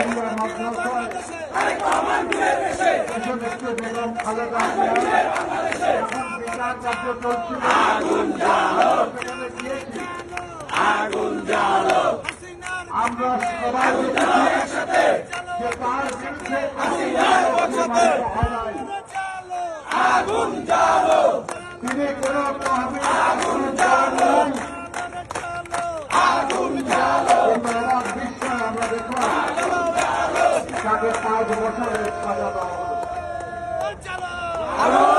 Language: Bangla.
আমরা আমরা সবাই দেখেছি যে তার বিরুদ্ধে হয় নাই তাকে পাঁচ বছরের সাজা দেওয়া হলো